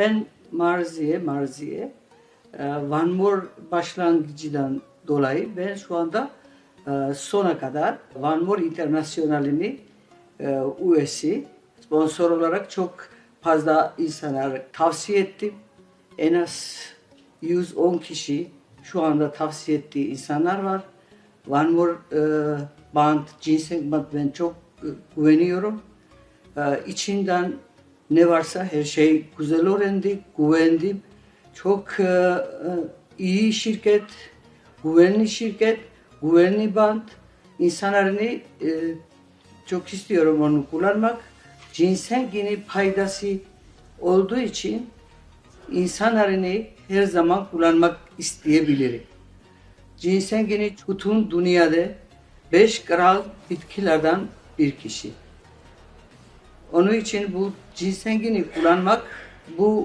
Ben Marziye, Marziye, e, One More başlangıcından dolayı ben şu anda e, sona kadar One More International'ini e, üyesi, sponsor olarak çok fazla insanlara tavsiye ettim. En az 110 kişi şu anda tavsiye ettiği insanlar var. More e, Band, Ginseng Band ben çok güveniyorum. İçinden ne varsa her şey güzel öğrendik, güvendim. Çok e, e, iyi şirket, güvenli şirket, güvenli band. İnsanlarını e, çok istiyorum onu kullanmak. Ginseng yine faydası olduğu için insanlarını her zaman kullanmak isteyebilirim. Ginsengini bütün dünyada beş kral bitkilerden bir kişi. Onun için bu ginsengini kullanmak bu